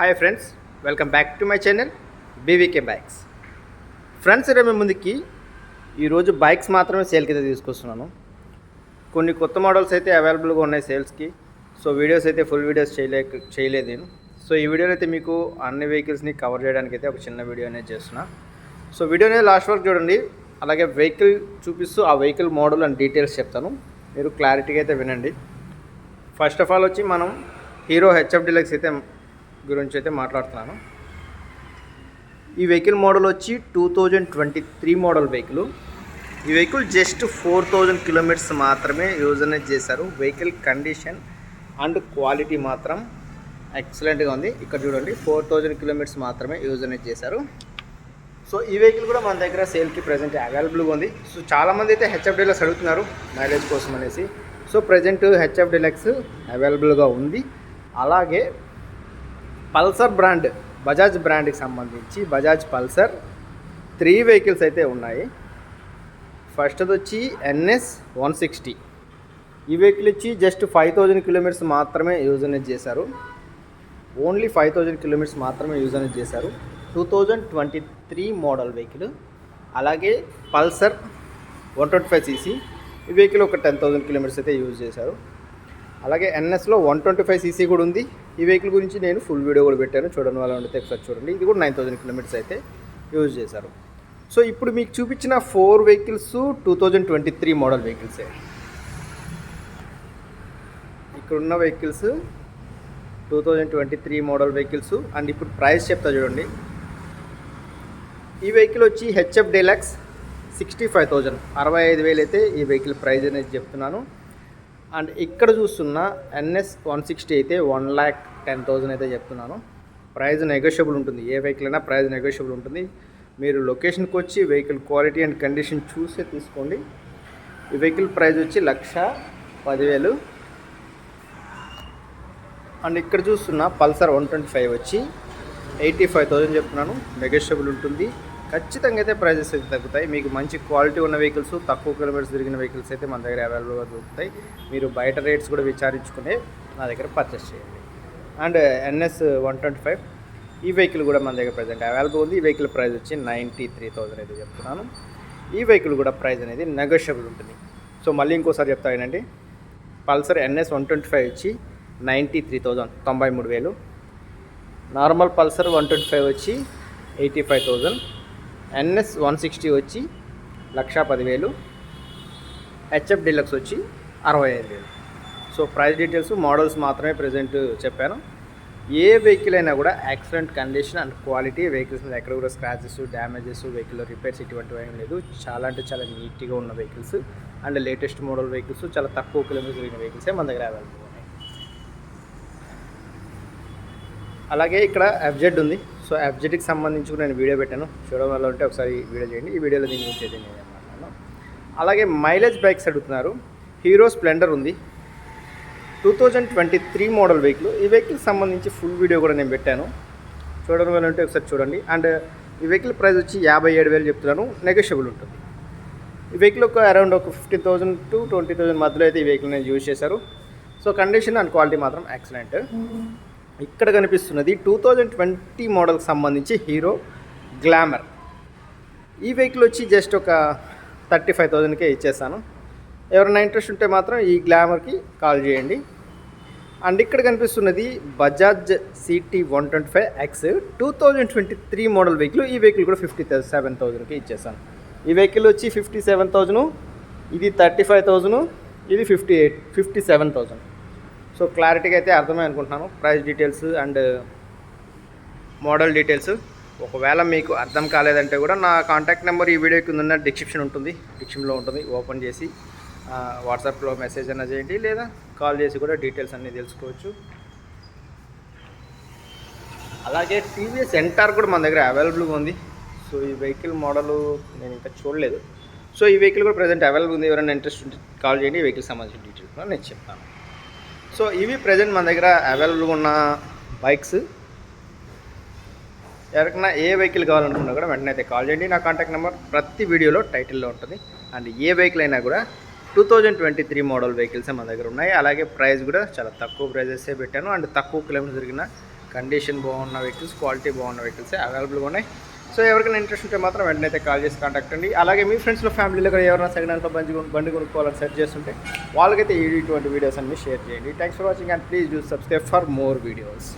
Hi friends welcome back to my channel B V K bikes friends ఈరోజు ముందుకి ఈరోజు bikes మాత్రమే సేల్కి అయితే తీసుకొస్తున్నాను. కొన్ని కొత్త మోడల్స్ అయితే అవైలబుల్గా ఉన్నాయి సేల్స్కి సో వీడియోస్ అయితే ఫుల్ వీడియోస్ చేయలే చేయలేదు నేను. సో ఈ వీడియోలో అయితే మీకు అన్ని వెహికల్స్ని కవర్ చేయడానికి అయితే ఒక చిన్న వీడియో అనేది చేస్తున్నా. సో వీడియోని లాస్ట్ వరకు చూడండి. అలాగే వెహికల్ చూపిస్తూ ఆ వెహికల్ మోడల్ అండ్ డీటెయిల్స్ చెప్తాను. మీరు క్లారిటీగా అయితే వినండి. ఫస్ట్ ఆఫ్ ఆల్ వచ్చి మనం హీరో హెచ్ఎఫ్ డిలక్స్ అయితే గురించి అయితే మాట్లాడుతున్నాను. ఈ వెహికల్ మోడల్ వచ్చి two thousand twenty three model vehicle. ఈ vehicle just four thousand kilometres మాత్రమే యూజ్ అనేది చేశారు. వెహికల్ కండిషన్ అండ్ క్వాలిటీ మాత్రం ఎక్సలెంట్గా ఉంది. ఇక్కడ చూడండి ఫోర్ థౌజండ్ కిలోమీటర్స్ మాత్రమే యూజ్ అనేది చేశారు. సో ఈ వెహికల్ కూడా మన దగ్గర సేల్కి ప్రజెంట్ అవైలబుల్గా ఉంది. సో చాలామంది అయితే హెచ్ఎఫ్ డీలక్స్ అడుగుతున్నారు మైలేజ్ కోసం అనేసి. సో ప్రజెంట్ హెచ్ఎఫ్ డీలక్స్ అవైలబుల్గా ఉంది. అలాగే పల్సర్ బ్రాండ్ బజాజ్ బ్రాండ్కి సంబంధించి బజాజ్ పల్సర్ త్రీ వెహికల్స్ అయితే ఉన్నాయి. ఫస్ట్ వచ్చి ఎన్ఎస్ వన్ సిక్స్టీ. ఈ వెహికల్ వచ్చి జస్ట్ ఫైవ్ థౌజండ్ కిలోమీటర్స్ మాత్రమే యూజ్ అనేది చేశారు. ఓన్లీ ఫైవ్ థౌజండ్ కిలోమీటర్స్ మాత్రమే యూజ్ అనేది చేశారు. Two thousand twenty three model vehicle. అలాగే Pulsar one twenty five C C. ఈ వెహికల్ ఒక టెన్ థౌజండ్ కిలోమీటర్స్ అయితే యూజ్ చేశారు. అలాగే ఎన్ఎస్లో one twenty five C C కూడా ఉంది. ఈ వెహికల్ గురించి నేను ఫుల్ వీడియో కూడా పెట్టాను. చూడండి వాళ్ళు ఉంటే ఒకసారి చూడండి. ఇది కూడా నైన్ థౌసండ్ కిలోమీటర్స్ అయితే యూజ్ చేశారు. సో ఇప్పుడు మీకు చూపించిన four vehicles two thousand twenty three model వెహికల్సే. ఇక్కడ ఉన్న vehicles two thousand twenty three model vehicles. And ఇప్పుడు ప్రైస్ చెప్తా చూడండి. ఈ వెహికల్ వచ్చి H F deluxe sixty five thousand. అరవై ఐదు వేలు అయితే ఈ వెహికల్ ప్రైస్ అనేది చెప్తున్నాను. అండ్ ఇక్కడ చూస్తున్న ఎన్ఎస్ వన్ సిక్స్టీ అయితే వన్ ల్యాక్ టెన్ థౌజండ్ అయితే చెప్తున్నాను. ప్రైస్ నెగోషియబుల్ ఉంటుంది. ఏ వెహికల్ అయినా ప్రైస్ నెగోషియబుల్ ఉంటుంది. మీరు లొకేషన్కి వచ్చి వెహికల్ క్వాలిటీ అండ్ కండిషన్ చూసే తీసుకోండి. ఈ వెహికల్ ప్రైస్ వచ్చి లక్ష పదివేలు. అండ్ ఇక్కడ చూస్తున్న పల్సర్ వన్ ట్వంటీ ఫైవ్ వచ్చి ఎయిటీ ఫైవ్ థౌజండ్ చెప్తున్నాను. నెగోషియబుల్ ఉంటుంది. ఖచ్చితంగా అయితే ప్రైజెస్ అయితే తగ్గుతాయి. మీకు మంచి క్వాలిటీ ఉన్న వెహికల్స్ తక్కువ కిలోమీటర్స్ తిరిగిన వెహికల్స్ అయితే మన దగ్గర అవైలబుల్గా దొరుకుతాయి. మీరు బయట రేట్స్ కూడా విచారించుకునే నా దగ్గర పర్చేస్ చేయండి. And N S one twenty five ఈ వెహికల్ కూడా మన దగ్గర ప్రజెంట్ అవైలబుల్ ఉంది. ఈ వెహికల్ ప్రైస్ వచ్చి నైంటీ త్రీ థౌజండ్ అయితే చెప్తున్నాను. ఈ వెహికల్ కూడా ప్రైస్ అనేది నెగోషియబుల్ ఉంటుంది. సో మళ్ళీ ఇంకోసారి చెప్తా ఏంటంటే Pulsar N S one twenty five వచ్చి నైంటీ త్రీ థౌజండ్ తొంభై మూడు వేలు. Normal Pulsar one twenty five వచ్చి eighty five thousand N S one sixty వచ్చి లక్షా పదివేలు హెచ్ఎఫ్ డీలక్స్ వచ్చి అరవై ఐదు వేలు. సో ప్రైస్ డీటెయిల్స్ మోడల్స్ మాత్రమే ప్రజెంట్ చెప్పాను. ఏ వెహికల్ అయినా కూడా accident condition and quality vehicles మీద ఎక్కడ కూడా స్క్రాచెస్ డ్యామేజెస్ వెహికల్ రిపేర్స్ ఇటువంటివి ఏం లేదు. చాలా అంటే చాలా నీట్గా ఉన్న vehicles and latest model vehicles చాలా తక్కువ కిలోమీటర్స్ తిరిగిన వెహికల్సే మన దగ్గర అవైలబుల్ ఉన్నాయి అలాగే ఇక్కడ ఎఫ్జెడ్ ఉంది. సో ఎఫ్జెడ్కి సంబంధించి కూడా నేను వీడియో పెట్టాను. చూడడం వల్ల ఉంటే ఒకసారి వీడియో చేయండి. ఈ వీడియోలో దీని గురించి అయితే నేను మాట్లాడాను. అలాగే మైలేజ్ బైక్స్ అడుగుతున్నారు. హీరో స్ప్లెండర్ ఉంది. Two thousand twenty three model vehicle. ఈ వెహికల్కి సంబంధించి ఫుల్ వీడియో కూడా నేను పెట్టాను. చూడడం వల్ల ఉంటే ఒకసారి చూడండి. అండ్ ఈ వెహికల్ ప్రైస్ వచ్చి యాభై ఏడు వేలు చెప్తున్నాను. నెగోషియబుల్ ఉంటుంది. ఈ వెహికల్ ఒక అరౌండ్ ఒక fifteen thousand to twenty thousand మధ్యలో అయితే ఈ వెహికల్ నేను యూజ్ చేశారు. సో కండిషన్ అండ్ క్వాలిటీ మాత్రం ఎక్సలెంట్ ఇక్కడ కనిపిస్తున్నది టూ థౌజండ్ ట్వంటీ మోడల్కి సంబంధించి హీరో గ్లామర్. ఈ వెహికల్ వచ్చి జస్ట్ ఒక థర్టీ ఫైవ్ థౌజండ్కే ఇచ్చేస్తాను ఎవరైనా ఇంట్రెస్ట్ ఉంటే మాత్రం ఈ గ్లామర్కి కాల్ చేయండి. అండ్ ఇక్కడ కనిపిస్తున్నది Bajaj CT one twenty five X two thousand twenty three model vehicle. ఈ వెహికల్ కూడా ఫిఫ్టీ సెవెన్ థౌజండ్కి ఇచ్చేసాను. ఈ వెహికల్ వచ్చి ఫిఫ్టీ సెవెన్ థౌజండ్ ఇది థర్టీ ఫైవ్ థౌజండ్ ఇది fifty eight fifty seven thousand. So క్లారిటీగా అయితే అర్థమై అనుకుంటున్నాను. Price details and model details. ఒకవేళ మీకు అర్థం కాలేదంటే కూడా నా కాంటాక్ట్ నెంబర్ ఈ వీడియో కింద ఉన్న డిస్క్రిప్షన్ ఉంటుంది. డిస్క్రిప్షన్లో ఉంటుంది. ఓపెన్ చేసి వాట్సాప్లో మెసేజ్ అయినా చేయండి లేదా కాల్ చేసి కూడా డీటెయిల్స్ అన్నీ తెలుసుకోవచ్చు. అలాగే టీవీఎస్ ఎంటార్ కూడా మన దగ్గర అవైలబుల్గా ఉంది. సో ఈ వెహికల్ మోడల్ నేను ఇంకా చూడలేదు. సో ఈ వెహికల్ కూడా ప్రజెంట్ అవైలబుల్ ఉంది. ఎవరైనా ఇంట్రెస్ట్ ఉంటే కాల్ చేయండి. ఈ వెహికల్ సంబంధించిన డీటెయిల్స్ కూడా నేను చెప్తాను. సో ఇవి ప్రజెంట్ మన దగ్గర అవైలబుల్గా ఉన్న బైక్స్ ఎవరికైనా ఏ వెహికల్ కావాలనుకున్నా కూడా వెంటనే అయితే కాల్ చేయండి. నా కాంటాక్ట్ నెంబర్ ప్రతి వీడియోలో టైటిల్లో ఉంటుంది. అండ్ ఏ వెహికల్ అయినా కూడా two thousand twenty three model వెహికల్సే మన దగ్గర ఉన్నాయి. అలాగే ప్రైస్ కూడా చాలా తక్కువ ప్రైజెసే పెట్టాను. అండ్ తక్కువ కిలోమీటర్స్ జరిగిన కండిషన్ బాగున్న వెహికల్స్ క్వాలిటీ బాగున్న వెహికల్సే అవైలబుల్గా ఉన్నాయి. సో ఎవరికైనా ఇంట్రెస్ట్ ఉంటే మాత్రం వెంటనే అయితే కాల్ చేసి కాంటాక్ట్ అండి. అలాగే మీ ఫ్రెండ్స్లో ఫ్యామిలీలో కూడా ఎవరైనా సెకండ్ హ్యాండ్లో బండి బండి కొనుక్కోవాలని సెర్చ్ చేస్తుంటే వాళ్ళకైతే ఇటువంటి వీడియోస్ అన్ని షేర్ చేయండి. Thanks for watching and please do subscribe for more videos